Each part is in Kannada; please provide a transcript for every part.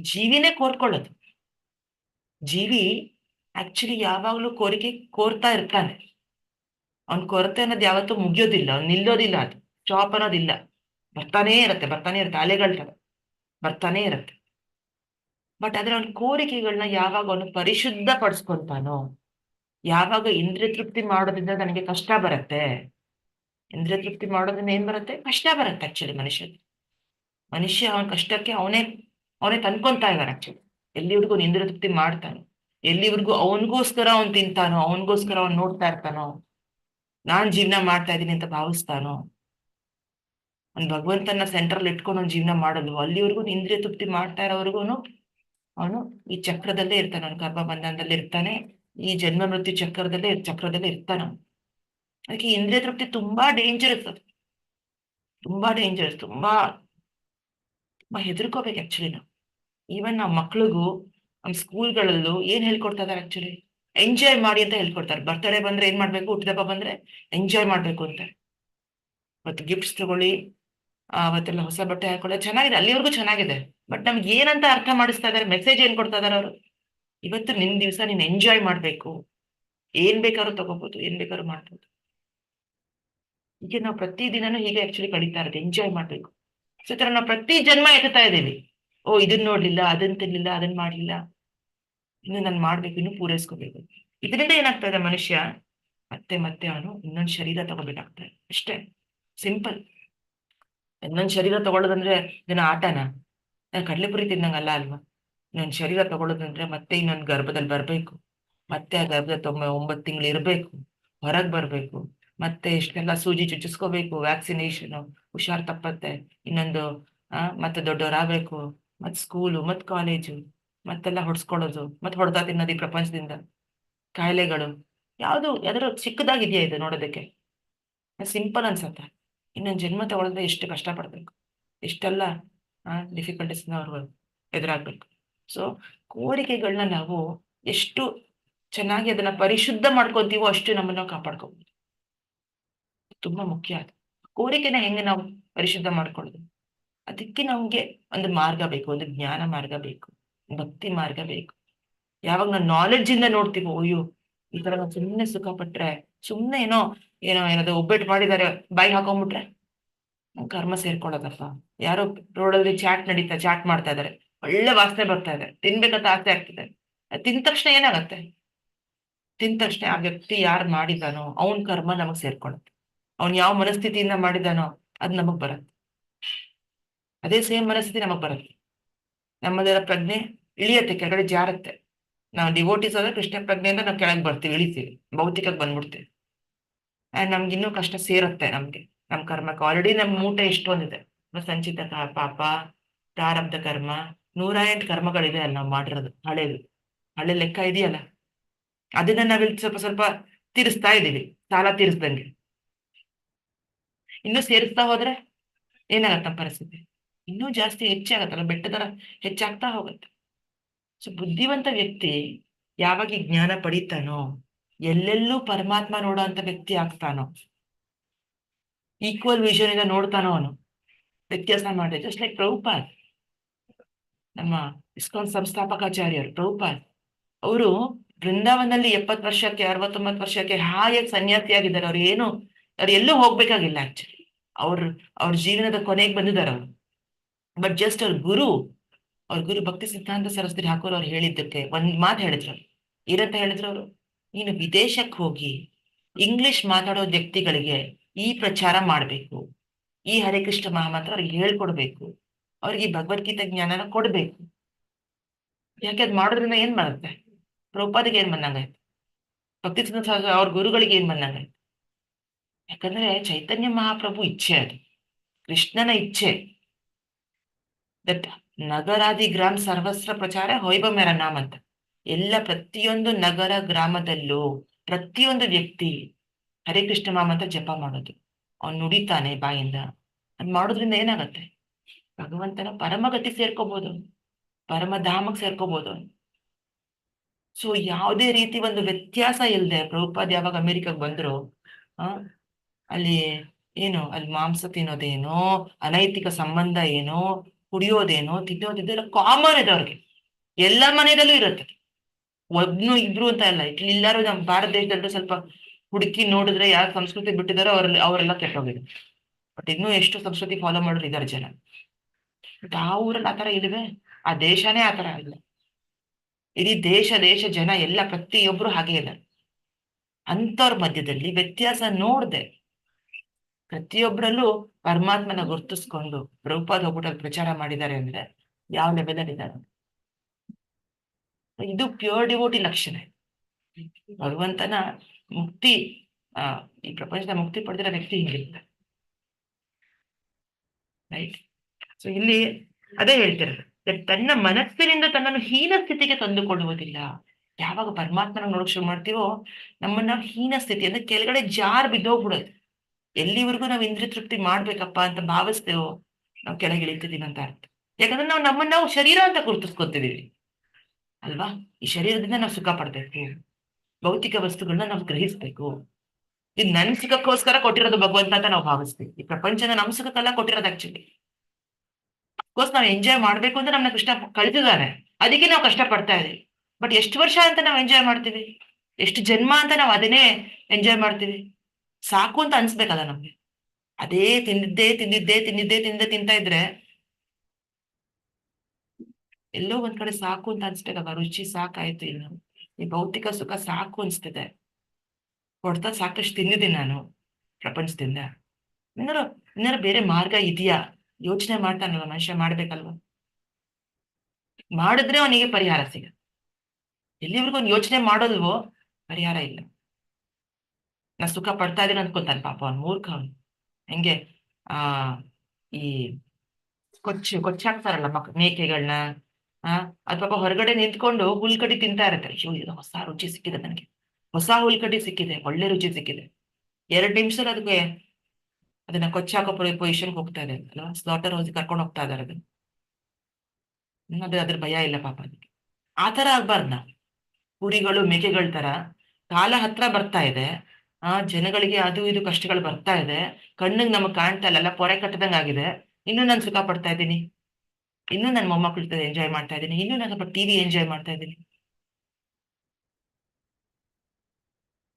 ಜೀವಿನೇ ಕೋರ್ಕೊಳ್ಳೋದು. ಜೀವಿ ಆಕ್ಚುಲಿ ಯಾವಾಗ್ಲೂ ಕೋರಿಕೆ ಕೋರ್ತಾ ಇರ್ತಾನೆ. ಅವ್ನ್ ಕೊರತೆ ಅನ್ನೋದು ಯಾವತ್ತೂ ಮುಗಿಯೋದಿಲ್ಲ, ಅವ್ನು ನಿಲ್ಲೋದಿಲ್ಲ ಅದು. ಸ್ಟಾಪ್ ಅನ್ನೋದಿಲ್ಲ. ಬರ್ತಾನೇ ಇರತ್ತೆ, ಬರ್ತಾನೆ ಇರುತ್ತೆ ಅಲೆಗಳ ತರ ಬರ್ತಾನೆ ಇರತ್ತೆ. ಬಟ್ ಆದ್ರೆ ಅವ್ನ ಕೋರಿಕೆಗಳನ್ನ ಯಾವಾಗ ಅವನು ಪರಿಶುದ್ಧ ಪಡಿಸ್ಕೊಂತಾನೋ ಯಾವಾಗ ಇಂದ್ರಿಯ ತೃಪ್ತಿ ಮಾಡೋದ್ರಿಂದ ನನಗೆ ಕಷ್ಟ ಬರುತ್ತೆ. ಇಂದ್ರಿಯ ತೃಪ್ತಿ ಮಾಡೋದ್ರಿಂದ ಏನ್ ಬರುತ್ತೆ? ಕಷ್ಟ ಬರುತ್ತೆ ಆಕ್ಚುಲಿ ಮನುಷ್ಯ ಮನುಷ್ಯ ಅವನ ಕಷ್ಟಕ್ಕೆ ಅವನೇ ಅವನೇ ತಂದ್ಕೊಂತಾ ಇದ್ದಾನೆ ಆಕ್ಚುಲಿ ಎಲ್ಲಿವರೆಗೂ ಇಂದ್ರಿಯ ತೃಪ್ತಿ ಮಾಡ್ತಾನೆ. ಎಲ್ಲಿವರೆಗೂ ಅವನಿಗೋಸ್ಕರ ಅವ್ನು ತಿಂತಾನೋ, ಅವನಿಗೋಸ್ಕರ ಅವ್ನ್ ನೋಡ್ತಾ ಇರ್ತಾನೋ, ನಾನ್ ಜೀವನ ಮಾಡ್ತಾ ಇದ್ದೀನಿ ಅಂತ ಭಾವಿಸ್ತಾನೋ. ಅವ್ನ್ ಭಗವಂತನ ಸೆಂಟ್ರಲ್ ಇಟ್ಕೊಂಡು ಅವ್ನು ಜೀವನ ಮಾಡೋದು ಅಲ್ಲಿವರೆಗೂ ಇಂದ್ರಿಯ ತೃಪ್ತಿ ಮಾಡ್ತಾ ಇರೋವರೆಗೂ ಅವನು ಈ ಚಕ್ರದಲ್ಲೇ ಇರ್ತಾನೆ. ಅವ್ನ ಕರ್ಮ ಬಂಧನದಲ್ಲಿ ಇರ್ತಾನೆ. ಈ ಜನ್ಮ ಮೃತ್ಯು ಚಕ್ರದಲ್ಲೇ ಚಕ್ರದಲ್ಲೇ ಇರ್ತಾನ. ಅದಕ್ಕೆ ಇಂದ್ರಿಯ ತೃಪ್ತಿ ತುಂಬಾ ಡೇಂಜರಸ್ ಅದು. ತುಂಬಾ ಡೇಂಜರಸ್ ತುಂಬಾ ತುಂಬಾ ಹೆದರ್ಕೋಬೇಕು ಆಕ್ಚುಲಿ ನಾವು. ಈವನ್ ನಾವು ಮಕ್ಳಿಗೂ ನಮ್ಮ ಸ್ಕೂಲ್ಗಳಲ್ಲೂ ಏನ್ ಹೇಳ್ಕೊಡ್ತಾ ಇದಾರೆ ಆಕ್ಚುಲಿ ಎಂಜಾಯ್ ಮಾಡಿ ಅಂತ ಹೇಳ್ಕೊಡ್ತಾರೆ. ಬರ್ತಡೇ ಬಂದ್ರೆ ಏನ್ ಮಾಡ್ಬೇಕು? ಹುಟ್ಟಿದಪ್ಪ ಬಂದ್ರೆ ಎಂಜಾಯ್ ಮಾಡ್ಬೇಕು ಅಂತ ಮತ್ತೆ ಗಿಫ್ಟ್ಸ್ ತಗೊಳ್ಳಿ ಅವತ್ತೆಲ್ಲ ಹೊಸ ಬಟ್ಟೆ ಹಾಕೊಳ್ಳಿ. ಚೆನ್ನಾಗಿದೆ. ಅಲ್ಲಿವರೆಗೂ ಚೆನ್ನಾಗಿದೆ. ಬಟ್ ನಮ್ಗೆ ಏನಂತ ಅರ್ಥ ಮಾಡಿಸ್ತಾ ಇದಾರೆ ಮೆಸೇಜ್ ಏನ್ ಕೊಡ್ತಾ ಇದಾರೆ ಅವರು? ಇವತ್ತು ನಿನ್ ದಿವಸ ನೀನ್ ಎಂಜಾಯ್ ಮಾಡ್ಬೇಕು. ಏನ್ ಬೇಕಾದ್ರೂ ತಗೋಬಹುದು ಏನ್ ಬೇಕಾದ್ರೂ ಮಾಡ್ಬೋದು. ಈಗ ನಾವು ಪ್ರತಿ ದಿನನೂ ಹೀಗೆ ಆಕ್ಚುಲಿ ಕಳೀತಾ ಇರೋದು. ಎಂಜಾಯ್ ಮಾಡ್ಬೇಕು. ಸೊ ತರ ನಾವು ಪ್ರತಿ ಜನ್ಮ ಎತ್ತಾ ಇದ್ದೀವಿ. ಓ ಇದನ್ನ ನೋಡ್ಲಿಲ್ಲ ಅದನ್ನ ತಿನ್ಲಿಲ್ಲ ಅದನ್ನ ಮಾಡ್ಲಿಲ್ಲ. ಇನ್ನು ನಾನು ಮಾಡ್ಬೇಕು, ಇನ್ನು ಪೂರೈಸ್ಕೋಬೇಕು. ಇದರಿಂದ ಏನಾಗ್ತಾ ಇದೆ ಮನುಷ್ಯ? ಮತ್ತೆ ಮತ್ತೆ ಅವನು ಇನ್ನೊಂದು ಶರೀರ ತಗೋಬೇಕಾಗ್ತದೆ ಅಷ್ಟೇ. ಸಿಂಪಲ್. ಇನ್ನೊಂದು ಶರೀರ ತಗೊಳ್ಳೋದಂದ್ರೆ ಇದನ್ನ ಆಟನ? ಕಡಲೆಪುರಿ ತಿನ್ನಂಗಲ್ಲ ಅಲ್ವಾ? ಇನ್ನೊಂದು ಶರೀರ ತಗೊಳ್ಳೋದಂದ್ರೆ ಮತ್ತೆ ಇನ್ನೊಂದು ಗರ್ಭದಲ್ಲಿ ಬರ್ಬೇಕು. ಮತ್ತೆ ಆ ಗರ್ಭದ ತೊಂಬ, ಒಂಬತ್ತು ತಿಂಗಳು ಇರಬೇಕು. ಹೊರಗೆ ಬರ್ಬೇಕು. ಮತ್ತೆ ಇಷ್ಟೆಲ್ಲ ಸೂಜಿ ಚುಚ್ಚಿಸ್ಕೋಬೇಕು, ವ್ಯಾಕ್ಸಿನೇಷನ್, ಹುಷಾರ್ ತಪ್ಪತ್ತೆ, ಇನ್ನೊಂದು ಮತ್ತೆ ದೊಡ್ಡವರಾಗಬೇಕು ಮತ್ ಸ್ಕೂಲು ಮತ್ ಕಾಲೇಜು ಮತ್ತೆಲ್ಲ ಹೊಡ್ಸ್ಕೊಳ್ಳೋದು ಮತ್ ಹೊಡೆದ ತಿನ್ನೋದು ಈ ಪ್ರಪಂಚದಿಂದ. ಕಾಯಿಲೆಗಳು, ಯಾವುದು ಯಾವ್ದಾರು ಚಿಕ್ಕದಾಗಿದೆಯಾ ಇದು ನೋಡೋದಕ್ಕೆ? ಸಿಂಪಲ್ ಅನ್ಸತ್ತೆ. ಇನ್ನೊಂದು ಜನ್ಮ ತಗೊಳ್ಳೋದ್ರೆ ಎಷ್ಟು ಕಷ್ಟ ಪಡ್ಬೇಕು ಎಷ್ಟೆಲ್ಲ ಡಿಫಿಕಲ್ಟೀಸ್ ಅವ್ರು ಎದುರಾಗ್ಬೇಕು. ಸೊ ಕೋರಿಕೆಗಳನ್ನ ನಾವು ಎಷ್ಟು ಚೆನ್ನಾಗಿ ಅದನ್ನ ಪರಿಶುದ್ಧ ಮಾಡ್ಕೊಂತೀವೋ ಅಷ್ಟು ನಮ್ಮನ್ನ ಕಾಪಾಡ್ಕೋಬಹುದು ತುಂಬಾ ಮುಖ್ಯ ಅದು. ಕೋರಿಕೆನ ಹೆಂಗೆ ನಾವು ಪರಿಶುದ್ಧ ಮಾಡ್ಕೊಳ್ಳೋದು? ಅದಕ್ಕೆ ನಮ್ಗೆ ಒಂದು ಮಾರ್ಗ ಬೇಕು, ಒಂದು ಜ್ಞಾನ ಮಾರ್ಗ ಬೇಕು, ಭಕ್ತಿ ಮಾರ್ಗ ಬೇಕು. ಯಾವಾಗ ನಾವು ನಾಲೆಡ್ಜ್ ಇಂದ ನೋಡ್ತೀವೋ, ಅಯ್ಯೋ, ಈ ತರ ನಾವು ಸುಮ್ಮನೆ ಸುಖ ಪಟ್ರೆ ಸುಮ್ಮನೆ ಏನೋ ಏನೋ, ಏನಾದ್ರು ಒಬ್ಬಟ್ಟು ಮಾಡಿದಾರೆ, ಬಾಯಿ ಹಾಕೊಂಡ್ಬಿಟ್ರೆ ಕರ್ಮ ಸೇರ್ಕೊಳ್ಳೋದಪ್ಪ ಯಾರೋ ರೋಡಲ್ಲಿ ಚಾಟ್ ನಡೀತಾ ಚಾಟ್ ಮಾಡ್ತಾ ಇದಾರೆ, ಒಳ್ಳೆ ವಾಸನೆ ಬರ್ತಾ ಇದೆ, ತಿನ್ಬೇಕಂತ ಆಸೆ ಆಗ್ತಿದೆ. ತಿಂದ ತಕ್ಷಣ ಏನಾಗತ್ತೆ? ತಿಂದ ತಕ್ಷಣ ಆ ವ್ಯಕ್ತಿ ಯಾರು ಮಾಡಿದಾನೋ ಅವನ್ ಕರ್ಮ ನಮಗ್ ಸೇರ್ಕೊಳತ್ತೆ ಅವ್ನ್ ಯಾವ ಮನಸ್ಥಿತಿಯಿಂದ ಮಾಡಿದಾನೋ ಅದ್ ನಮಗ್ ಬರುತ್ತೆ. ಅದೇ ಸೇಮ್ ಮನಸ್ಥಿತಿ ನಮಗ್ ಬರುತ್ತೆ. ನಮ್ಮದರ ಪ್ರಜ್ಞೆ ಇಳಿಯತ್ತೆ, ಕೆಳಗಡೆ ಜಾರತ್ತೆ. ನಾವು ಡಿವೋಟಿಸ್ ಆದ್ರೆ ಕೃಷ್ಣ ಪ್ರಜ್ಞೆಯಿಂದ ನಾವು ಕೆಳಗೆ ಬರ್ತೀವಿ, ಇಳಿತೀವಿ ಭೌತಿಕಕ್ಕೆ ಬಂದ್ಬಿಡ್ತೀವಿ. ಅಂಡ್ ನಮ್ಗೆ ಇನ್ನೂ ಕಷ್ಟ ಸೇರುತ್ತೆ ನಮ್ಗೆ ನಮ್ಮ ಕರ್ಮಕ್ಕೆ. ಆಲ್ರೆಡಿ ನಮ್ಮ ಮೂಟೆ ಎಷ್ಟೊಂದಿದೆ. ಸಂಚಿತ ಪಾಪ ಪ್ರಾರಬ್ಧ ಕರ್ಮ ನೂರ ಎಂಟು ಕರ್ಮಗಳಿದೆ ಅಲ್ಲ ನಾವು ಮಾಡಿರೋದು, ಹಳೇದು. ಹಳೆ ಲೆಕ್ಕ ಇದೆಯಲ್ಲ? ಅದನ್ನ ನಾವಿಲ್ಲಿ ಸ್ವಲ್ಪ ಸ್ವಲ್ಪ ತೀರಿಸ್ತಾ ಇದೀವಿ ಸಾಲ ತೀರಿಸ್ದಂಗೆ. ಇನ್ನು ಸೇರಿಸ್ತಾ ಹೋದ್ರೆ ಏನಾಗತ್ತ ಪರಿಸ್ಥಿತಿ? ಇನ್ನೂ ಜಾಸ್ತಿ ಹೆಚ್ಚಾಗತ್ತಲ್ಲ ಬೆಟ್ಟದರ ಹೆಚ್ಚಾಗ್ತಾ ಹೋಗುತ್ತೆ. ಸೊ ಬುದ್ಧಿವಂತ ವ್ಯಕ್ತಿ ಯಾವಾಗ ಜ್ಞಾನ ಪಡಿತಾನೋ, ಎಲ್ಲೆಲ್ಲೂ ಪರಮಾತ್ಮ ನೋಡೋ ಅಂತ ವ್ಯಕ್ತಿ ಆಗ್ತಾನೋ ಈಕ್ವಲ್ ವಿಷನ್ ಇಂದ ನೋಡ್ತಾನೋ ಅವನು, ವ್ಯತ್ಯಾಸ ಮಾಡಿ ಜಸ್ಟ್ ಲೈಕ್ ಪ್ರಭುಪಾದ್, ನಮ್ಮ ಇಸ್ಕಾನ್ ಸಂಸ್ಥಾಪಕಾಚಾರ್ಯರು, ಪ್ರಭುಪಾದ್, ಅವರು ಬೃಂದಾವನಲ್ಲಿ ಎಪ್ಪತ್ ವರ್ಷಕ್ಕೆ, ಅರವತ್ತೊಂಬತ್ತು ವರ್ಷಕ್ಕೆ ಹಾಯಾಗಿ ಸನ್ಯಾಸಿಯಾಗಿದ್ದಾರೆ ಅವ್ರು ಏನು, ಅವ್ರು ಎಲ್ಲೂ ಹೋಗ್ಬೇಕಾಗಿಲ್ಲ ಆಕ್ಚುಲಿ ಅವ್ರ ಅವ್ರ ಜೀವನದ ಕೊನೆಗೆ ಬಂದಿದ್ದಾರೆ ಅವರು. ಬಟ್ ಜಸ್ಟ್ ಅವ್ರ ಗುರು ಅವ್ರ ಗುರು ಭಕ್ತಿ ಸಿದ್ಧಾಂತ ಸರಸ್ವತಿ ಹಾಕೋರು ಅವ್ರು ಹೇಳಿದ್ದಕ್ಕೆ ಒಂದ್ ಮಾತು ಹೇಳಿದ್ರು. ಏನಂತ ಹೇಳಿದ್ರು ಅವರು? ನೀನು ವಿದೇಶಕ್ಕೆ ಹೋಗಿ ಇಂಗ್ಲಿಷ್ ಮಾತಾಡೋ ವ್ಯಕ್ತಿಗಳಿಗೆ ಈ ಪ್ರಚಾರ ಮಾಡ್ಬೇಕು. ಈ ಹರೇ ಕೃಷ್ಣ ಮಹಾಮಂತ್ರ ಅವ್ರಿಗೆ ಹೇಳ್ಕೊಡ್ಬೇಕು. ಅವ್ರಿಗೆ ಈ ಭಗವದ್ಗೀತೆ ಜ್ಞಾನನ ಕೊಡ್ಬೇಕು. ಯಾಕೆ ಅದ್ ಮಾಡೋದ್ರಿಂದ ಏನ್ ಮಾಡುತ್ತೆ? ಪ್ರಭುಪಾದಿಗೆ ಏನ್ ಬಂದಂಗಾಯ್ತು ಭಕ್ತಿ ಸಿದ್ಧಾಂತ ಅವ್ರ ಗುರುಗಳಿಗೆ ಏನ್ ಬಂದಂಗಾಯ್ತು ಯಾಕಂದ್ರೆ ಚೈತನ್ಯ ಮಹಾಪ್ರಭು ಇಚ್ಛೆ ಅದು. ಕೃಷ್ಣನ ಇಚ್ಛೆ. ದಟ್ ನಗರಾದಿ ಗ್ರಾಮ ಸರ್ವಸ್ತ್ರ ಪ್ರಚಾರ ಹೊಯ್ಬ ಮೇರ ಅಂತ ಎಲ್ಲ ಪ್ರತಿಯೊಂದು ನಗರ ಗ್ರಾಮದಲ್ಲೂ ಪ್ರತಿಯೊಂದು ವ್ಯಕ್ತಿ ಹರೇ ಕೃಷ್ಣ ಮಾಮ ಅಂತ ಜಪ ಮಾಡೋದು ಅವ್ನು ನುಡಿತಾನೆ ಬಾಯಿಂದ ಅದ್ ಮಾಡೋದ್ರಿಂದ ಏನಾಗತ್ತೆ ಭಗವಂತನ ಪರಮಗತಿ ಸೇರ್ಕೋಬಹುದು ಪರಮಧಾಮಕ್ ಸೇರ್ಕೋಬಹುದು ಸೊ ಯಾವುದೇ ರೀತಿ ಒಂದು ವ್ಯತ್ಯಾಸ ಇಲ್ಲದೆ ಪ್ರಭುಪಾದ್ ಯಾವಾಗ ಅಮೆರಿಕಾಗ್ ಬಂದ್ರು ಆ ಅಲ್ಲಿ ಏನು ಅಲ್ಲಿ ಮಾಂಸ ತಿನ್ನೋದೇನೋ ಅನೈತಿಕ ಸಂಬಂಧ ಏನೋ ಕುಡಿಯೋದೇನೋ ತಿನ್ನೋದಿದೆಲ್ಲ ಕಾಮನ್ ಇದೆ ಅವ್ರಿಗೆ ಎಲ್ಲ ಮನೆಯಲ್ಲೂ ಇರುತ್ತೆ. ಒಬ್ನು ಇಬ್ರು ಅಂತ ಅಲ್ಲ, ಇಲ್ಲಿ ಎಲ್ಲಾರು ನಮ್ಮ ಭಾರತ ದೇಶದಲ್ಲೂ ಸ್ವಲ್ಪ ಹುಡುಕಿ ನೋಡಿದ್ರೆ ಯಾರ ಸಂಸ್ಕೃತಿ ಬಿಟ್ಟಿದಾರೋ ಅವ್ರಲ್ಲಿ, ಅವರೆಲ್ಲ ಕೆಟ್ಟೋಗಿದೆ ಬಟ್ ಇನ್ನೂ ಎಷ್ಟು ಸಂಸ್ಕೃತಿ ಫಾಲೋ ಮಾಡೋರು ಇದಾರೆ ಜನ. ಬಟ್ ಆ ಊರಲ್ಲಿ ಆತರ ಇಲ್ವೇ ಆ ದೇಶನೇ ಆತರ ಇಲ್ಲ ಇಡೀ ದೇಶ ದೇಶ, ಜನ ಎಲ್ಲ ಪ್ರತಿಯೊಬ್ರು ಹಾಗೆ ಇದ್ದಾರೆ. ಅಂತವ್ರ ಮಧ್ಯದಲ್ಲಿ ವ್ಯತ್ಯಾಸ ನೋಡ್ದೆ. ಪ್ರತಿಯೊಬ್ಬರಲ್ಲೂ ಪರಮಾತ್ಮನ ಗುರ್ತಿಸ್ಕೊಂಡು ಪ್ರಭುಪಾದ ಹೋಗ್ಬಿಟ್ಟು ಪ್ರಚಾರ ಮಾಡಿದ್ದಾರೆ ಅಂದ್ರೆ ಯಾವ ಲೆವೆಲ್ ಇದ್ದಾರೆ? ಇದು ಪ್ಯೂರ್ ಡಿವೋಟಿ ಲಕ್ಷಣ. ಭಗವಂತನ ಮುಕ್ತಿ, ಆ, ಈ ಪ್ರಪಂಚದ ಮುಕ್ತಿ ಪಡೆದಿರೋ ವ್ಯಕ್ತಿ ಹಿಂಗಿರ್ತಾರೆ ರೈಟ್ ಸೊ ಇಲ್ಲಿ ಅದೇ ಹೇಳ್ತಿರೋದು. ತನ್ನ ಮನಸ್ಸಿನಿಂದ ತನ್ನನ್ನು ಹೀನ ಸ್ಥಿತಿಗೆ ತಂದುಕೊಳ್ಳುವುದಿಲ್ಲ ಯಾವಾಗ ಪರಮಾತ್ಮನ ನೋಡಕ್ ಶುರು ಮಾಡ್ತೀವೋ, ನಮ್ಮನ್ನ ಹೀನ ಸ್ಥಿತಿ, ಅಂದ್ರೆ ಕೆಳಗಡೆ ಜಾರ್ ಬಿದ್ದೋಗ್ಬಿಡೋದು. ಎಲ್ಲಿವರೆಗೂ ನಾವು ಇಂದ್ರಿಯ ತೃಪ್ತಿ ಮಾಡ್ಬೇಕಪ್ಪ ಅಂತ ಭಾವಿಸ್ತೇವೋ ನಾವು ಕೆಳಗೆ ಇಳಿತಿದೀವಿ ಅಂತ ಅರ್ಥ. ಯಾಕಂದ್ರೆ ನಾವು ನಮ್ಮನ್ನ ನಾವು ಶರೀರ ಅಂತ ಗುರುತಿಸ್ಕೊತಿದೀವಿ ಅಲ್ವಾ? ಈ ಶರೀರದಿಂದ ನಾವು ಸುಖ ಪಡ್ಬೇಕು. ಭೌತಿಕ ವಸ್ತುಗಳನ್ನ ನಾವು ಗ್ರಹಿಸ್ಬೇಕು. ಇದು ನನ್ ಸುಖಕ್ಕೋಸ್ಕರ ಕೊಟ್ಟಿರೋದು ಭಗವಂತ ಅಂತ ನಾವು ಭಾವಿಸ್ತೀವಿ. ಈ ಪ್ರಪಂಚನ ನಮ್ ಸುಖಕ್ಕೆಲ್ಲ ಕೊಟ್ಟಿರೋದು ಆಕ್ಚುಲಿ ಅಫ್ಕೋರ್ಸ್ ನಾವು ಎಂಜಾಯ್ ಮಾಡ್ಬೇಕು ಅಂತ ನಮ್ನ ಕೃಷ್ಣ ಕಳೆದಿದ್ದಾರೆ. ಅದಕ್ಕೆ ನಾವು ಕಷ್ಟ ಪಡ್ತಾ ಇದೀವಿ. ಬಟ್ ಎಷ್ಟು ವರ್ಷ ಅಂತ ನಾವು ಎಂಜಾಯ್ ಮಾಡ್ತೀವಿ? ಎಷ್ಟು ಜನ್ಮ ಅಂತ ನಾವು ಅದನ್ನೇ ಎಂಜಾಯ್ ಮಾಡ್ತೀವಿ? ಸಾಕು ಅಂತ ಅನ್ಸ್ಬೇಕಲ್ಲ ನಮ್ಗೆ. ಅದೇ ತಿಂದಿದ್ದೇ ತಿಂದಿದ್ದೇ ತಿಂದಿದ್ದೇ ತಿಂದೇ ತಿಂತಾ ಇದ್ರೆ ಎಲ್ಲೋ ಒಂದ್ ಕಡೆ ಸಾಕು ಅಂತ ಅನ್ಸ್ಬೇಕಲ್ಲ ರುಚಿ ಸಾಕಾಯ್ತು ಇನ್ನು. ಈ ಭೌತಿಕ ಸುಖ ಸಾಕು ಅನ್ಸ್ತಿದೆ. ಹೊಡೆತ ಸಾಕಷ್ಟು ತಿಂದಿದ್ದೀನಿ ನಾನು ಪ್ರಪಂಚದಿಂದ. ಏನಾರು ಏನಾರು ಬೇರೆ ಮಾರ್ಗ ಇದೆಯಾ? ಯೋಚನೆ ಮಾಡ್ತಾನಲ್ವ ಮನುಷ್ಯ ಮಾಡ್ಬೇಕಲ್ವ? ಮಾಡಿದ್ರೆ ಅವನಿಗೆ ಪರಿಹಾರ ಸಿಗ ಎಲ್ಲಿವರೆಗೂ ಅವ್ನು ಯೋಚನೆ ಮಾಡೋಲ್ವೋ? ಪರಿಹಾರ ಇಲ್ಲ. ನಾ ಸುಖ ಪಡ್ತಾ ಇದೀನಿ ಅನ್ಕೊಂತಾನೆ ಪಾಪ ಅವ್ನು ಮೂರ್ಖ ಅವನು. ಹೆಂಗೆ? ಆ, ಈ ಕೊಚ್ಚಿ ಕೊಚ್ಚ ಹಾಕ್ತಾರಲ್ಲ ಮಕ್ ಮೇಕೆಗಳನ್ನ ಆ, ಅದ್ ಪಾಪ ಹೊರಗಡೆ ನಿಂತ್ಕೊಂಡು ಹುಲ್ಕಡಿ ತಿಂತಾ ಇರತ್ತೆ. ಶಿವ ಇದು ಹೊಸ ರುಚಿ ಸಿಕ್ಕಿದೆ ನನಗೆ. ಹೊಸ ಹುಲ್ಕಡಿ ಸಿಕ್ಕಿದೆ, ಒಳ್ಳೆ ರುಚಿ ಸಿಕ್ಕಿದೆ. ಎರಡು ನಿಮಿಷದಲ್ಲಿ ಅದಕ್ಕೆ ಅದನ್ನ ಕೊಚ್ಚಾಕೋ ಪೊಸಿಷನ್ಗೆ ಹೋಗ್ತಾ ಇದೆ ಅಲ್ವಾ? ಸ್ಲಾಟರ್ ಹೋಗಿ ಕರ್ಕೊಂಡು ಹೋಗ್ತಾ ಇದಾರೆ ಅದನ್ನ. ಅದು, ಅದ್ರ ಭಯ ಇಲ್ಲ ಪಾಪ ಅದಕ್ಕೆ. ಆತರ ತರ ಆಗ್ಬಾರ್ದು ನಾವು ಕುರಿಗಳು, ಮೇಕೆಗಳ ತರ ಕಾಲ ಹತ್ರ ಬರ್ತಾ ಇದೆ. ಆ ಜನಗಳಿಗೆ ಅದು ಇದು ಕಷ್ಟಗಳು ಬರ್ತಾ ಇದೆ. ಕಣ್ಣಿಗೆ ನಮಗ್ ಕಾಣ್ತಾ ಇಲ್ಲ ಪೊರೆ ಕಟ್ಟದಂಗ್ ಆಗಿದೆ. ಇನ್ನೂ ನಾನು ಸುಖ ಪಡ್ತಾ ಇದ್ದೀನಿ. ಇನ್ನೂ ನನ್ನ ಮೊಮ್ಮಕ್ಳ ಜೊತೆ ಎಂಜಾಯ್ ಮಾಡ್ತಾ ಇದ್ದೀನಿ. ಇನ್ನೂ ನಾನು ಸ್ವಲ್ಪ ಟಿವಿ ಎಂಜಾಯ್ ಮಾಡ್ತಾ ಇದ್ದೀನಿ.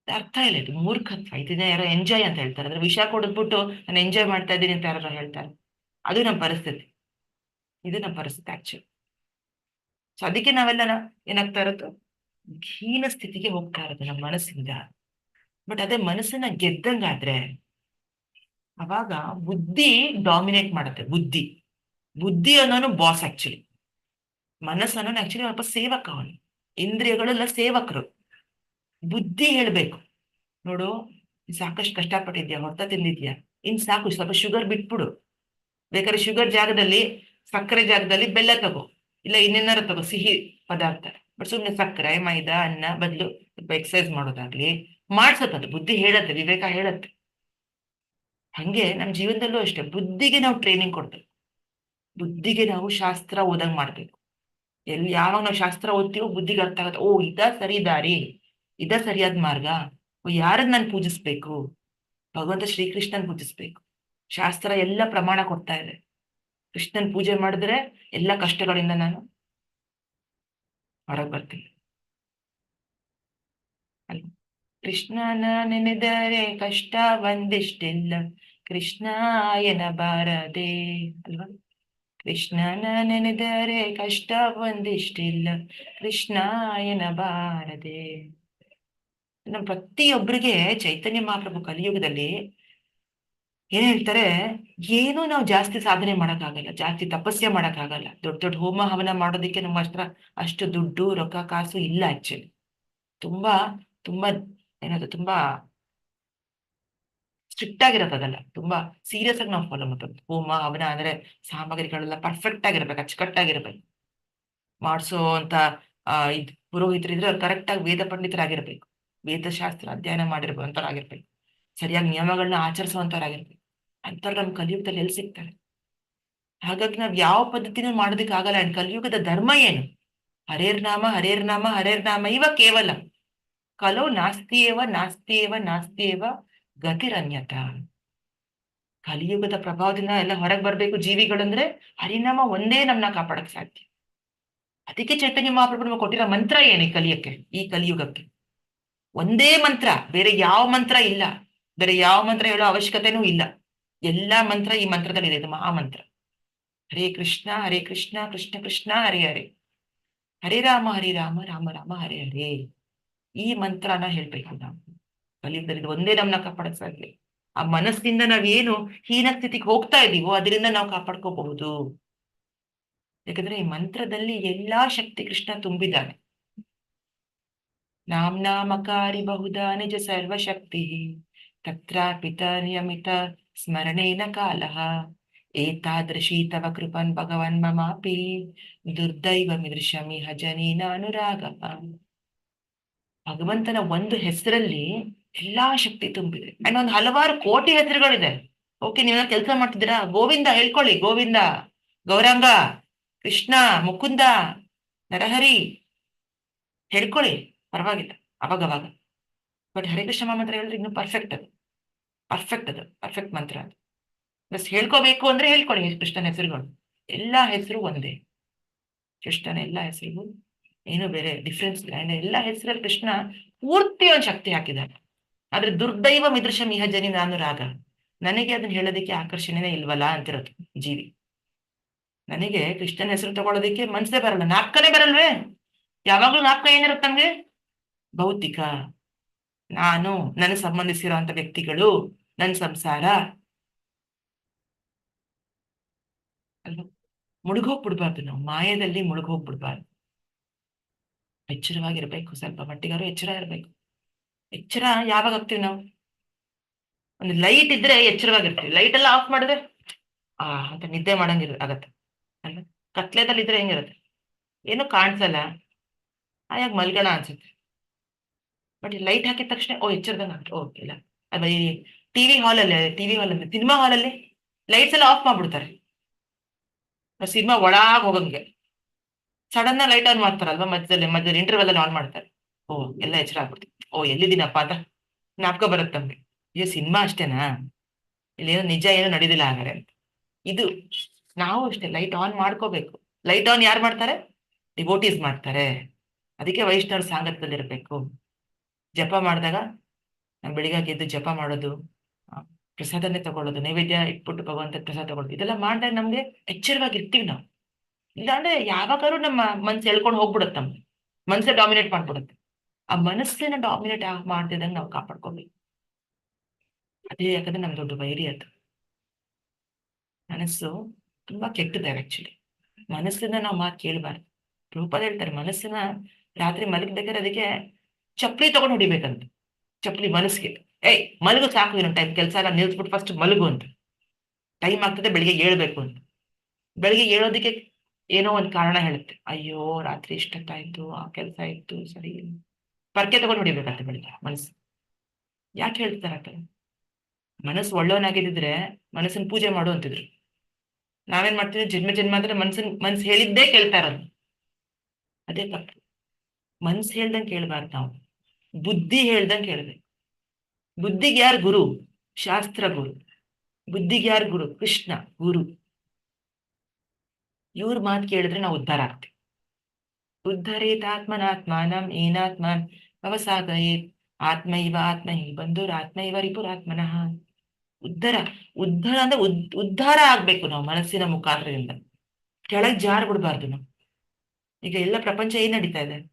ಅರ್ಥ ಇಲ್ಲ ಇದು ಮೂರ್ಖತ್ವ. ಇದನ್ನ ಯಾರೋ ಎಂಜಾಯ್ ಅಂತ ಹೇಳ್ತಾರೆ. ಅಂದ್ರೆ ವಿಷ ಕೊಡದ್ಬಿಟ್ಟು ನಾನು ಎಂಜಾಯ್ ಮಾಡ್ತಾ ಇದ್ದೀನಿ ಅಂತ ಯಾರೋ ಹೇಳ್ತಾರೆ. ಅದು ನಮ್ಮ ಪರಿಸ್ಥಿತಿ. ಇದು ನಮ್ಮ ಪರಿಸ್ಥಿತಿ ಆಕ್ಚುಲಿ ಸೊ ಅದಕ್ಕೆ ನಾವೆಲ್ಲ ಏನಾಗ್ತಾ ಇರೋದು? ಹೀನ ಸ್ಥಿತಿಗೆ ಹೋಗ್ತಾ ಇರೋದು ನಮ್ಮ ಮನಸ್ಸಿಂದ. ಬಟ್ ಅದೇ ಮನಸ್ಸನ್ನ ಗೆದ್ದಂಗಾದ್ರೆ ಅವಾಗ ಬುದ್ಧಿ ಡಾಮಿನೇಟ್ ಮಾಡುತ್ತೆ, ಬುದ್ಧಿ. ಬುದ್ಧಿ ಅನ್ನೋನು ಬಾಸ್ ಆಕ್ಚುಲಿ ಮನಸ್ಸು ಅನ್ನೋನು ಆಕ್ಚುಲಿ ಸ್ವಲ್ಪ ಸೇವಕ ಅವನು. ಇಂದ್ರಿಯಗಳೆಲ್ಲ ಸೇವಕರು. ಬುದ್ಧಿ ಹೇಳ್ಬೇಕು. ನೋಡು ಸಾಕಷ್ಟು ಕಷ್ಟಪಟ್ಟಿದ್ಯಾ ಹೊರತ ತಿಂದಿದ್ಯಾ? ಇನ್ ಸಾಕು, ಸ್ವಲ್ಪ ಶುಗರ್ ಬಿಟ್ಬಿಡು. ಬೇಕಾದ್ರೆ ಶುಗರ್ ಜಾಗದಲ್ಲಿ, ಸಕ್ಕರೆ ಜಾಗದಲ್ಲಿ ಬೆಲ್ಲ ತಗೋ. ಇಲ್ಲ ಇನ್ನೇನಾರು ತಗೋ, ಸಿಹಿ ಪದಾರ್ಥ. ಬಟ್ ಸುಮ್ಮನೆ ಸಕ್ಕರೆ, ಮೈದಾ, ಅನ್ನ, ಬದಲು ಸ್ವಲ್ಪ ಎಕ್ಸರ್ಸೈಸ್ ಮಾಡೋದಾಗ್ಲಿ. ಮಾಡ್ಸತ್ತದು ಬುದ್ಧಿ ಹೇಳತ್ತೆ, ವಿವೇಕ ಹೇಳತ್ತೆ. ಹಂಗೆ ನಮ್ಮ ಜೀವನದಲ್ಲೂ ಅಷ್ಟೇ. ಬುದ್ಧಿಗೆ ನಾವು ಟ್ರೈನಿಂಗ್ ಕೊಡ್ಬೇಕು. ಬುದ್ಧಿಗೆ ನಾವು ಶಾಸ್ತ್ರ ಓದಂಗ್ ಮಾಡ್ಬೇಕು. ಎಲ್ಲಿ ಯಾವಾಗ ನಾವು ಶಾಸ್ತ್ರ ಓದ್ತೀವೋ ಬುದ್ಧಿಗೆ ಅರ್ಥ ಆಗತ್ತೆ. ಓ, ಇದ ಸರಿ ದಾರಿ. ಇದ ಸರಿಯಾದ ಮಾರ್ಗ. ಓ, ಯಾರನ್ನ ನಾನು ಪೂಜಿಸ್ಬೇಕು? ಭಗವಂತ ಶ್ರೀಕೃಷ್ಣನ್ ಪೂಜಿಸ್ಬೇಕು. ಶಾಸ್ತ್ರ ಎಲ್ಲ ಪ್ರಮಾಣ ಕೊಡ್ತಾ ಇದೆ. ಕೃಷ್ಣನ್ ಪೂಜೆ ಮಾಡಿದ್ರೆ ಎಲ್ಲ ಕಷ್ಟಗಳಿಂದ ನಾನು ಹೊರಗೆ ಬರ್ತೀನಿ. ಅಲ್ವಾ? ಕೃಷ್ಣನ ನೆನೆದರೆ ಕಷ್ಟ ಒಂದಿಷ್ಟಿಲ್ಲ ಕೃಷ್ಣ ಎನಬಾರದೆ ಅಲ್ವಾ? ಕೃಷ್ಣನ ನೆನೆದರೆ ಕಷ್ಟ ಒಂದಿಷ್ಟಿಲ್ಲ ಕೃಷ್ಣ ಎನಬಾರದೆ ನಮ್ಮ ಪ್ರತಿಯೊಬ್ಬರಿಗೆ ಚೈತನ್ಯ ಮಹಾಪ್ರಭು ಕಲಿಯುಗದಲ್ಲಿ ಏನ್ ಹೇಳ್ತಾರೆ? ಏನು ನಾವು ಜಾಸ್ತಿ ಸಾಧನೆ ಮಾಡಕ್ಕಾಗಲ್ಲ, ಜಾಸ್ತಿ ತಪಸ್ಸೆ ಮಾಡಕ್ಕಾಗಲ್ಲ. ದೊಡ್ಡ ದೊಡ್ಡ ಹೋಮ ಹವನ ಮಾಡೋದಕ್ಕೆ ನಮ್ಮ ಹತ್ರ ಅಷ್ಟು ದುಡ್ಡು, ರೊಕ್ಕ, ಕಾಸು ಇಲ್ಲ ಆಕ್ಚುಲಿ ತುಂಬಾ ತುಂಬಾ ಏನದು ತುಂಬಾ ಸ್ಟ್ರಿಕ್ಟ್ ಆಗಿರೋದಲ್ಲ ತುಂಬಾ ಸೀರಿಯಸ್ ಆಗಿ ನಾವು ಫಾಲೋ ಮಾಡ್ಬೇಕು. ಹೋಮ ಅವನ ಅಂದ್ರೆ ಸಾಮಗ್ರಿಗಳೆಲ್ಲ ಪರ್ಫೆಕ್ಟ್ ಆಗಿರ್ಬೇಕು, ಅಚ್ಚುಕಟ್ಟಾಗಿರ್ಬೇಕು. ಮಾಡಿಸೋ ಅಂತ ಇದ್ ಪುರೋಹಿತರಿದ್ರೆ ಅವ್ರು ಕರೆಕ್ಟ್ ಆಗಿ ವೇದ ಪಂಡಿತರಾಗಿರ್ಬೇಕು. ವೇದಶಾಸ್ತ್ರ ಅಧ್ಯಯನ ಮಾಡಿರುವಂತವ್ರಾಗಿರ್ಬೇಕು ಸರಿಯಾಗಿ ನಿಯಮಗಳನ್ನ ಆಚರಿಸುವಂತವ್ರಾಗಿರ್ಬೇಕು ಅಂತವ್ರು ನಮ್ಮ ಕಲಿಯುಗದಲ್ಲಿ ಎಲ್ಲಿ ಸಿಗ್ತಾರೆ? ಹಾಗಾಗಿ ನಾವ್ ಯಾವ ಪದ್ಧತಿನೂ ಮಾಡೋದಕ್ಕಾಗಲ್ಲ. ಅಂಡ್ ಕಲಿಯುಗದ ಧರ್ಮ ಏನು? ಹರೇರ್ನಾಮ ಹರೇರ್ನಾಮ ಹರೇರ್ನಾಮ ಹರೇರ್ ನಾಮ ಇವ ಕೇವಲ. ಕಲೋ ನಾಸ್ತಿಯೇವ ನಾಸ್ತಿಯೇವ ನಾಸ್ತಿಯೇವ ಗತಿರನ್ಯತ. ಕಲಿಯುಗದ ಪ್ರಭಾವದಿಂದ ಎಲ್ಲ ಹೊರಗೆ ಬರಬೇಕು ಜೀವಿಗಳಂದ್ರೆ ಹರಿನಾಮ ಒಂದೇ ನಮ್ಮನ್ನ ಕಾಪಾಡಕ್ ಸಾಧ್ಯ. ಅದಕ್ಕೆ ಚೈತನ್ಯ ಮಹಾಪ್ರಭು ನಮಗೆ ಕೊಟ್ಟಿರೋ ಮಂತ್ರ ಏನೇ ಕಲಿಯಕ್ಕೆ, ಈ ಕಲಿಯುಗಕ್ಕೆ. ಒಂದೇ ಮಂತ್ರ, ಬೇರೆ ಯಾವ ಮಂತ್ರ ಇಲ್ಲ. ಬೇರೆ ಯಾವ ಮಂತ್ರ ಹೇಳೋ ಅವಶ್ಯಕತೆನೂ ಇಲ್ಲ. ಎಲ್ಲಾ ಮಂತ್ರ ಈ ಮಂತ್ರದಲ್ಲಿ ಇದೆ ಇದು ಮಹಾಮಂತ್ರ. ಹರೇ ಕೃಷ್ಣ ಹರೇ ಕೃಷ್ಣ ಕೃಷ್ಣ ಕೃಷ್ಣ, ಹರೇ ಹರೇ. ಹರೇ ರಾಮ ಹರೇ ರಾಮ ರಾಮ ರಾಮ, ಹರೇ ಹರೇ. ಈ ಮಂತ್ರನ ಹೇಳ್ಬೇಕು ನಾವು. ಅಲ್ಲಿಂದ ಇದು ಒಂದೇ ನಮ್ನ ಕಾಪಾಡಕ್ ಆ ಮನಸ್ಸಿನಿಂದ ನಾವೇನು ಹೀನ ಸ್ಥಿತಿಗೆ ಹೋಗ್ತಾ ಇದೀವೋ ಅದರಿಂದ ನಾವು ಕಾಪಾಡ್ಕೋಬಹುದು. ಯಾಕಂದ್ರೆ ಈ ಮಂತ್ರದಲ್ಲಿ ಎಲ್ಲಾ ಶಕ್ತಿ ಕೃಷ್ಣ ತುಂಬಿದ್ದಾನೆ. ನಾಮ್ನಾಮಕಾರಿ ಬಹುದಾ ನಿಜ ಸರ್ವಶಕ್ತಿ. ತತ್ರಾಪಿತ ನಿಯಮಿತ ಸ್ಮರಣೇನ ಕಾಲ. ಏತಾದೃಶಿ ತವ ಕೃಪನ್ ಭಗವನ್ ಮಮಾಪಿ. ದುರ್ದೈವ ಮಿದೃಶಮಿ ಹಜನೀನ ಅನುರಾಗ. ಭಗವಂತನ ಒಂದು ಹೆಸರಲ್ಲಿ ಎಲ್ಲಾ ಶಕ್ತಿ ತುಂಬಿದೆ. ಅಂಡ್ ಒಂದು ಹಲವಾರು ಕೋಟಿ ಹೆಸರುಗಳಿದೆ. ಓಕೆ ನೀವೆಲ್ಲ ಕೆಲಸ ಮಾಡ್ತಿದ್ದೀರಾ? ಗೋವಿಂದ ಹೇಳ್ಕೊಳ್ಳಿ, ಗೋವಿಂದ, ಗೌರಾಂಗ, ಕೃಷ್ಣ, ಮುಕುಂದ, ನರಹರಿ. ಹೇಳ್ಕೊಳ್ಳಿ, ಪರವಾಗಿಲ್ಲ, ಅವಾಗವಾಗ. ಬಟ್ ಹರೇ ಕೃಷ್ಣ ಮಂತ್ರ ಹೇಳಿದ್ರೆ ಇನ್ನು ಪರ್ಫೆಕ್ಟ್ ಅದು. ಪರ್ಫೆಕ್ಟ್ ಅದು ಪರ್ಫೆಕ್ಟ್ ಮಂತ್ರ ಅದು. ಬಸ್ ಹೇಳ್ಕೋಬೇಕು ಅಂದ್ರೆ ಹೇಳ್ಕೊಳ್ಳಿ ಕೃಷ್ಣನ ಹೆಸರುಗಳು. ಎಲ್ಲಾ ಹೆಸರು ಒಂದೇ. ಕೃಷ್ಣನ ಎಲ್ಲಾ ಹೆಸರಿಗೂ ಏನು ಬೇರೆ ಡಿಫ್ರೆನ್ಸ್ ಎಲ್ಲಾ ಹೆಸರಲ್ಲಿ ಕೃಷ್ಣ ಪೂರ್ತಿ ಒಂದು ಶಕ್ತಿ ಹಾಕಿದ್ದಾನೆ ಆದ್ರೆ ದುರ್ದೈವ ಮಿದೃಶ ಮಿಹ ಜನಿ ನಾನು ರಾಗ ನನಗೆ ಅದನ್ನ ಹೇಳೋದಕ್ಕೆ ಆಕರ್ಷಣೆನೇ ಇಲ್ವಲ್ಲ ಅಂತಿರೋದು ಜೀವಿ. ನನಗೆ ಕೃಷ್ಣನ ಹೆಸರು ತಗೊಳ್ಳೋದಕ್ಕೆ ಮನ್ಸೇ ಬರಲ್ಲ. ನಾಲ್ಕನೇ ಬರಲ್ವೇ? ಯಾವಾಗ್ಲೂ ನಾಲ್ಕ ಏನಿರುತ್ತೆ ನಮ್ಗೆ? ಭೌತಿಕ. ನಾನು, ನನಗೆ ಸಂಬಂಧಿಸಿರುವಂತ ವ್ಯಕ್ತಿಗಳು, ನನ್ನ ಸಂಸಾರ. ಅಲ್ವಾ? ಮುಳುಗೋಗ್ಬಿಡ್ಬಾರ್ದು ನಾವು. ಮಾಯದಲ್ಲಿ ಮುಳುಗೋಗ್ಬಿಡ್ಬಾರ್ದು ಎಚ್ಚರವಾಗಿರ್ಬೇಕು. ಸ್ವಲ್ಪ ಮಟ್ಟಿಗಾರು ಎಚ್ಚರ ಇರಬೇಕು. ಎಚ್ಚರ ಯಾವಾಗ ಆಗ್ತೀವಿ ನಾವು? ಒಂದು ಲೈಟ್ ಇದ್ರೆ ಎಚ್ಚರವಾಗಿರ್ತೀವಿ. ಲೈಟ್ ಎಲ್ಲ ಆಫ್ ಮಾಡಿದ್ರೆ, ಆ, ಅಂತ ನಿದ್ದೆ ಮಾಡಂಗಿರ ಆಗತ್ತೆ. ಅಲ್ಲ ಕತ್ಲೆದಲ್ಲಿ ಇದ್ರೆ ಹೆಂಗಿರುತ್ತೆ? ಏನು ಕಾಣಿಸಲ್ಲ. ಆಯಾಗ ಮಲ್ಗೋಣ ಅನ್ಸುತ್ತೆ. ಬಟ್ ಲೈಟ್ ಹಾಕಿದ ತಕ್ಷಣ, ಓ, ಎಚ್ಚರದಂಗ ಓಕೆ, ಇಲ್ಲ. ಅದು ಈ ಟಿವಿ ಹಾಲಲ್ಲಿ ಟಿವಿ ಹಾಲಲ್ಲಿ ಸಿನಿಮಾ ಹಾಲಲ್ಲಿ ಲೈಟ್ಸ್ ಎಲ್ಲ ಆಫ್ ಮಾಡ್ಬಿಡ್ತಾರೆ. ಸಿನಿಮಾ ಒಳಗ್ ಹೋಗಂಗೆ. ಸಡನ್ ಲೈಟ್ ಆನ್ ಮಾಡ್ತಾರಲ್ವಾ ಮಧ್ಯದಲ್ಲಿ ಮಧ್ಯದಲ್ಲಿ ಇಂಟರ್ವೆಲ್ ಅಲ್ಲಿ ಆನ್ ಮಾಡ್ತಾರೆ. ಓ, ಎಲ್ಲ ಎಚ್ಚರ ಆಗ್ಬಿಡ್ತಿ. ಓ, ಎಲ್ಲಿದ್ದೀನಪ್ಪ ಅಂತ ನಾಪ್ಕ ಬರುತ್ತೆ ನಮ್ಗೆ. ಅಯ್ಯೋ, ಸಿನಿಮಾ ಅಷ್ಟೇನಾ? ಇಲ್ಲೇನೋ ನಿಜ ಏನೋ ನಡೀದಿಲ್ಲ ಹಾಗಾರೆ ಅಂತ. ಇದು ನಾವು ಅಷ್ಟೇ ಲೈಟ್ ಆನ್ ಮಾಡ್ಕೋಬೇಕು. ಲೈಟ್ ಆನ್ ಯಾರು ಮಾಡ್ತಾರೆ? ಡಿವೋಟೀಸ್ ಮಾಡ್ತಾರೆ. ಅದಕ್ಕೆ ವೈಷ್ಣವ್ರ ಸಾಂಗತ್ಯದಲ್ಲಿ ಇರಬೇಕು ಜಪ ಮಾಡಿದಾಗ ನಾವು ಬೆಳಿಗ್ಗೆ ಎದ್ದು ಜಪ ಮಾಡೋದು ಪ್ರಸಾದನೇ ತಗೊಳ್ಳೋದು, ನೈವೇದ್ಯ ಇಟ್ಬಿಟ್ಟು ಭಗವಂತ ಪ್ರಸಾದ ತಗೊಳ್ಳೋದು, ಇದೆಲ್ಲ ಮಾಡಿದಾಗ ನಮ್ಗೆ ಎಚ್ಚರವಾಗಿ ಇರ್ತೀವಿ ನಾವು. ಇಲ್ಲಾಂದ್ರೆ ಯಾವಾಗಾದ್ರೂ ನಮ್ಮ ಮನ್ಸು ಎಳ್ಕೊಂಡು ಹೋಗ್ಬಿಡುತ್ತೆ ನಮ್ಗೆ ಮನಸ್ಸೇ ಡಾಮಿನೇಟ್ ಮಾಡ್ಬಿಡುತ್ತೆ. ಆ ಮನಸ್ಸನ್ನ ಡಾಮಿನೇಟ್ ಮಾಡ್ತಿದ್ದಂಗೆ ನಾವು ಕಾಪಾಡ್ಕೋಬೇಕು. ಅದೇ ಯಾಕಂದ್ರೆ ನಮ್ ದೊಡ್ಡ ವೈರಿ ಅದು. ಮನಸ್ಸು ತುಂಬಾ ಕೆಟ್ಟದೆ ಆಕ್ಚುಲಿ ಮನಸ್ಸನ್ನ ನಾವು ಮಾತು ಕೇಳಬಾರ್ದು. ರೂಪದ ಹೇಳ್ತಾರೆ ಮನಸ್ಸನ್ನ ರಾತ್ರಿ ಮಲಗಬೇಕಾದ್ರೆ ಅದಕ್ಕೆ ಚಪ್ಪಲಿ ತಗೊಂಡು ಹೊಡಿಬೇಕಂತ. ಚಪ್ಪಲಿ ಮನಸ್ಸಿಗೆ. ಏಯ್, ಮಲಗು ಸಾಕು ಇನ್ನೊಂದು ಟೈಮ್ ಕೆಲಸ ಎಲ್ಲ ನಿಲ್ಸ್ಬಿಟ್ಟು ಫಸ್ಟ್ ಮಲಗು ಅಂತ. ಟೈಮ್ ಆಗ್ತದೆ, ಬೆಳಿಗ್ಗೆ ಏಳ್ಬೇಕು ಅಂತ. ಬೆಳಿಗ್ಗೆ ಏಳೋದಕ್ಕೆ ಏನೋ ಒಂದು ಕಾರಣ ಹೇಳುತ್ತೆ. ಅಯ್ಯೋ, ರಾತ್ರಿ ಇಷ್ಟೊತ್ತಾಯ್ತು ಆ ಕೆಲಸ ಇತ್ತು ಸರಿ. ಪರ್ಕೆ ತಗೊಂಡು ಹೊಡಿಬೇಕಂತ ಬೆಳಿಗ್ಗೆ, ಮನಸ್ಸು. ಯಾಕೆ ಹೇಳ್ತಾರೆ ಆ ಥರ? ಮನಸ್ಸು ಒಳ್ಳೆಯವನಾಗಿದ್ದಿದ್ರೆ ಮನಸ್ಸನ್ನ ಪೂಜೆ ಮಾಡು ಅಂತಿದ್ರು. ನಾವೇನ್ ಮಾಡ್ತೀವಿ? ಜನ್ಮ ಜನ್ಮ ಅಂದ್ರೆ ಮನ್ಸನ್, ಮನ್ಸು ಹೇಳಿದ್ದೇ ಕೇಳ್ತಾ ಇರೋದು. ಅದೇ ತಪ್ಪು. ಮನ್ಸು ಹೇಳ್ದಂಗೆ ಕೇಳ್ಬಾರ್ದು ನಾವು. ಬುದ್ಧಿ ಹೇಳ್ದಂಗೆ ಕೇಳ್ಬೇಕು. ಬುದ್ಧಿಗೆ ಯಾರು ಗುರು? ಶಾಸ್ತ್ರ ಗುರು. ಬುದ್ಧಿಗೆ ಯಾರು ಗುರು? ಕೃಷ್ಣ, ಗುರು. ಇವ್ರ ಮಾತು ಕೇಳಿದ್ರೆ ನಾವು ಉದ್ಧಾರ ಆಗ್ತೀವಿ. ಉದ್ಧರೇತ್ ಆತ್ಮನಾತ್ಮಾನಂ ಏನಾತ್ಮನ್ ಏತ್ ಆತ್ಮ ಇವ ಆತ್ಮ ಹಿ ಬಂಧುರ್, ಆತ್ಮ ಇವರಿಬ್ಬರು ರಿಪುರಾತ್ಮನಃ ಉದ್ಧಾರ ಉದ್ಧಾರ ಅಂದ್ರೆ ಉದ್, ಉದ್ಧಾರ ಆಗ್ಬೇಕು ನಾವು ಮನಸ್ಸಿನ ಮುಖಾಂತರದಿಂದ. ಕೆಳಗ್ ಜಾರ್ ಬಿಡ್ಬಾರ್ದು ನಾವು. ಈಗ ಎಲ್ಲ ಪ್ರಪಂಚ ಏನ್ ನಡೀತಾ ಇದೆ?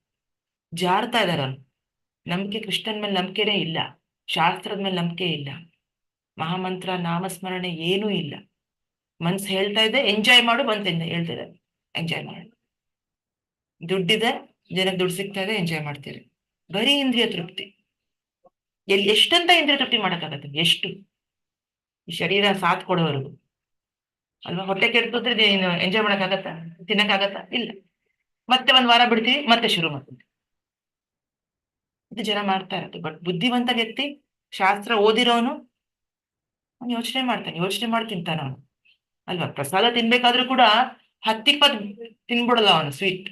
ಜಾರ್ತಾ ಇದಾರ ನಂಬಿಕೆ ಕೃಷ್ಣನ್ ಮೇಲೆ ನಂಬಿಕೆನೇ ಇಲ್ಲ. ಶಾಸ್ತ್ರದ ಮೇಲೆ ನಂಬಿಕೆ ಇಲ್ಲ. ಮಹಾಮಂತ್ರ, ನಾಮಸ್ಮರಣೆ ಏನೂ ಇಲ್ಲ. ಮನ್ಸು ಹೇಳ್ತಾ ಇದೆ ಎಂಜಾಯ್ ಮಾಡು ಮನ್ಸು ಹೇಳ್ತಿದೆ ಎಂಜಾಯ್ ಮಾಡು. ದುಡ್ಡಿದೆ, ಜನಕ್ಕೆ ದುಡ್ಡು ಸಿಗ್ತಾ ಇದೆ ಎಂಜಾಯ್ ಮಾಡ್ತೀರಿ. ಬರೀ ಇಂದ್ರಿಯ ತೃಪ್ತಿ. ಎಲ್ಲಿ ಎಷ್ಟಂತ ಇಂದ್ರಿಯ ತೃಪ್ತಿ ಮಾಡಕ್ಕಾಗತ್ತೆ? ಎಷ್ಟು? ಈ ಶರೀರ ಸಾಥ್ ಕೊಡೋವರೆಗೂ. ಅಲ್ವಾ? ಹೊಟ್ಟೆ ಕೆಡ್ತಿದ್ರೆ ನೀನು ಎಂಜಾಯ್ ಮಾಡಕ್ಕಾಗತ್ತ? ತಿನ್ನಕ್ಕಾಗತ್ತ? ಇಲ್ಲ. ಮತ್ತೆ ಒಂದ್ ವಾರ ಬಿಡ್ತೀವಿ, ಮತ್ತೆ ಶುರು ಮಾಡ್ತೀವಿ. ಇದು ಜನ ಮಾಡ್ತಾ ಇರೋದು. ಬಟ್ ಬುದ್ಧಿವಂತ ವ್ಯಕ್ತಿ, ಶಾಸ್ತ್ರ ಓದಿರೋನು, ಅವ್ನು ಯೋಚನೆ ಮಾಡ್ತಾನೆ. ಯೋಚನೆ ಮಾಡಿ ತಿಂತಾನ ಅವನು. ಅಲ್ವಾ? ಪ್ರಸಾದ ತಿನ್ಬೇಕಾದ್ರೂ ಕೂಡ ಹತ್ತಿಪ್ಪತ್ ತಿನ್ಬಿಡಲ್ಲ ಅವನು ಸ್ವೀಟ್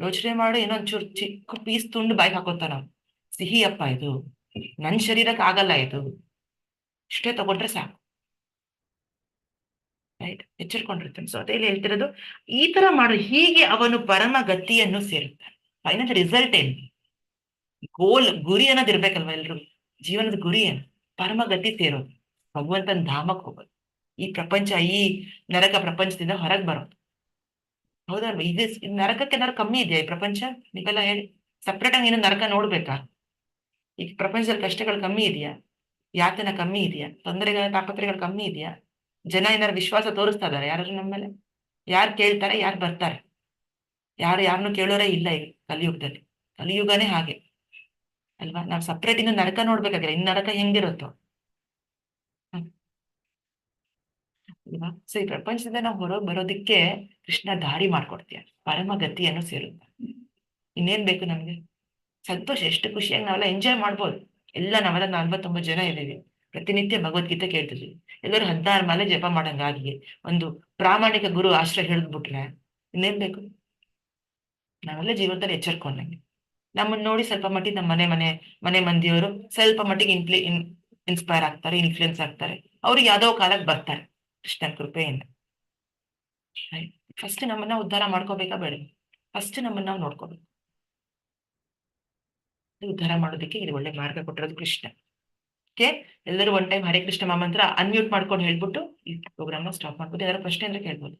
ಯೋಚನೆ ಮಾಡಿ, ಇನ್ನೊಂಚೂರು ಚಿಕ್ಕ ಪೀಸ್ ತುಂಡು ಬಾಯ್ ಹಾಕೋತಾನ ಅವ್ನು ಸಿಹಿ ಅಪ್ಪ ಇದು. ನನ್ ಶರೀರಕ್ಕೆ ಆಗಲ್ಲ ಇದು. ಇಷ್ಟೇ ತಗೊಂಡ್ರೆ ಸಾಕು. ರೈಟ್ ಎಚ್ಚರಿಕೊಂಡಿರ್ತಾನೆ. ಸೊ ಅದೇ ಹೇಳ್ತಿರೋದು, ಈ ತರ ಮಾಡು. ಹೀಗೆ ಅವನು ಪರಮ ಗತಿಯನ್ನು ಸೇರುತ್ತಾನೆ. ಫೈನಲ್ ರಿಸಲ್ಟ್ ಏನು? ಗೋಲ್, ಗುರಿ ಅನ್ನೋದು ಇರ್ಬೇಕಲ್ವಾ ಎಲ್ರು? ಜೀವನದ ಗುರಿ ಏನು? ಪರಮ ಗತಿ ಸೇರೋದು. ಭಗವಂತನ ಧಾಮಕ್ಕೆ ಹೋಗೋದು. ಈ ಪ್ರಪಂಚ ಈ ನರಕ ಪ್ರಪಂಚದಿಂದ ಹೊರಗೆ ಬರೋದು ಹೌದಲ್ವ? ಇದು ನರಕಕ್ಕೆ ಏನಾದ್ರು ಕಮ್ಮಿ ಇದೆಯಾ ಈ ಪ್ರಪಂಚ? ನೀವೆಲ್ಲ ಹೇಳಿ. ಸಪ್ರೇಟ್ ಆಗಿ ಏನು ನರಕ ನೋಡ್ಬೇಕಾ? ಈ ಪ್ರಪಂಚದಲ್ಲಿ ಕಷ್ಟಗಳು ಕಮ್ಮಿ ಇದೆಯಾ? ಯಾತನ ಕಮ್ಮಿ ಇದೆಯಾ? ತೊಂದರೆಗಳ ತಾಪತ್ರೆಗಳು ಕಮ್ಮಿ ಇದೆಯಾ? ಜನ ಏನಾರು ವಿಶ್ವಾಸ ತೋರಿಸ್ತಾ ಇದಾರೆ ಯಾರು ನಮ್ಮ ಮೇಲೆ ಯಾರು ಕೇಳ್ತಾರೆ, ಯಾರು ಬರ್ತಾರೆ? ಯಾರು ಯಾರನ್ನೂ ಕೇಳೋರೇ ಇಲ್ಲ ಈಗ ಕಲಿಯುಗದಲ್ಲಿ. ಕಲಿಯುಗನೇ ಹಾಗೆ. ಅಲ್ವಾ? ನಾವು ಸಪ್ರೇಟ್ ಇನ್ನು ನರಕ ನೋಡ್ಬೇಕಾಗಿಲ್ಲ. ಇನ್ನು ನರಕ ಹೆಂಗಿರುತ್ತೋ ಹ್ಮ್. ಅಲ್ವಾ ಸೊ ಈ ಪ್ರಪಂಚದಿಂದ ನಾವು ಹೊರಗೆ ಬರೋದಿಕ್ಕೆ ಕೃಷ್ಣ ದಾರಿ ಮಾಡ್ಕೊಡ್ತೀಯ. ಪರಮ ಗತಿಯನ್ನು ಸೇರುತ್ತೆ. ಇನ್ನೇನ್ ಬೇಕು ನಮ್ಗೆ? ಸಂತೋಷ, ಎಷ್ಟು ಖುಷಿಯಾಗಿ ನಾವೆಲ್ಲ ಎಂಜಾಯ್ ಮಾಡ್ಬೋದು. ಎಲ್ಲ ನಾವೆಲ್ಲ ನಲ್ವತ್ತೊಂಬತ್ತು ಜನ ಇದ್ದೀವಿ. ಪ್ರತಿನಿತ್ಯ ಭಗವದ್ಗೀತೆ ಕೇಳ್ತಿದ್ವಿ. ಎಲ್ಲರೂ ಹದಿನಾರು ಮಾಲೆ ಜಪ ಮಾಡಂಗಾಗಿ ಒಂದು ಪ್ರಾಮಾಣಿಕ ಗುರು ಆಶ್ರಯ ಹಿಡಿದ್ಬಿಟ್ರೆ ಇನ್ನೇನ್ ಬೇಕು? ನಾವೆಲ್ಲ ಜೀವನದಲ್ಲಿ ಎಚ್ಚರ್ಕೊಂಡಂಗೆ ನಮ್ಮನ್ನ ನೋಡಿ ಸ್ವಲ್ಪ ಮಟ್ಟಿಗೆ ನಮ್ಮ ಮನೆ ಮನೆ ಮನೆ ಮಂದಿಯವರು ಸ್ವಲ್ಪ ಮಟ್ಟಿಗೆ ಇನ್ಫ್ಲಿ ಇನ್ಸ್ಪೈರ್ ಆಗ್ತಾರೆ ಇನ್ಫ್ಲುಯೆನ್ಸ್ ಆಗ್ತಾರೆ. ಅವ್ರಿಗೆ ಯಾವ್ದೋ ಕಾಲಕ್ಕೆ ಬರ್ತಾರೆ. ಕೃಷ್ಣನ ಕೃಪೆಯಿಂದ ಫಸ್ಟ್ ನಮ್ಮನ್ನ ಉದ್ಧಾರ ಮಾಡ್ಕೋಬೇಕಾ ಬೇಡ ಫಸ್ಟ್ ನಮ್ಮನ್ನ ನಾವು ನೋಡ್ಕೋಬೇಕು. ಉದ್ಧಾರ ಮಾಡೋದಕ್ಕೆ ಇದು ಒಳ್ಳೆ ಮಾರ್ಗ ಕೊಟ್ಟಿರೋದು ಕೃಷ್ಣ. ಓಕೆ ಎಲ್ಲರೂ ಒನ್ ಟೈಮ್ ಹರೇ ಕೃಷ್ಣ ಮಾಮಂತ್ರ ಅನ್ಮ್ಯೂಟ್ ಮಾಡ್ಕೊಂಡು ಹೇಳ್ಬಿಟ್ಟು ಈ ಪ್ರೋಗ್ರಾಮ್ ಸ್ಟಾಪ್ ಮಾಡ್ಬೋದು ಯಾರೋ ಫಸ್ಟ್ ಅಂದ್ರೆ ಕೇಳ್ಬೋದು.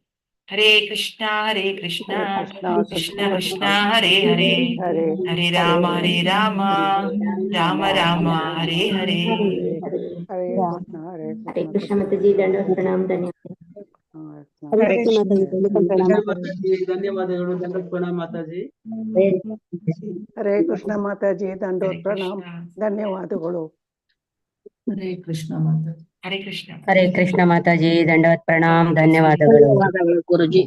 ಹರೇ ಕೃಷ್ಣ ಹರೇ ಕೃಷ್ಣ ಕೃಷ್ಣ ಕೃಷ್ಣ ಹರೇ ಹರೇ ಹರೇ ಹರೇ ರಾಮ ಹರೇ ರಾಮ ರಾಮ ರಾಮ ಹರೇ ಹರೇ ಹರೇ ಕೃಷ್ಣ ಹರೇ हरे कृष्ण माता जी दंडवत प्रणाम धन्यवाद ಹರೇ ಧನ್ಯವಾದಗಳು ದಂಡೋತ್ ಪ್ರಣಾಮ್ ಮಾತಾಜಿ ಹರೇ ಕೃಷ್ಣ ಮಾತಾಜಿ ದಂಡೋತ್ ಹರೇ ಪ್ರಣಾಮ್ ಕೃಷ್ಣ ಧನ್ಯವಾದಗಳು हरे कृष्ण हरे कृष्ण। माता जी दंडवत प्रणाम धन्यवाद गुरुजी।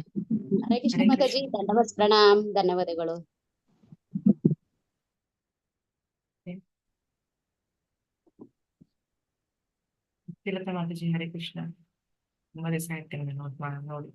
हरे कृष्ण माता जी दंडवत प्रणाम धन्यवाद ಮಾತಾಜಿ ಹರೇ ಕೃಷ್ಣ ತುಂಬಾ ದಿವಸ ಆಯ್ತೇನೆ ನೋಡಿ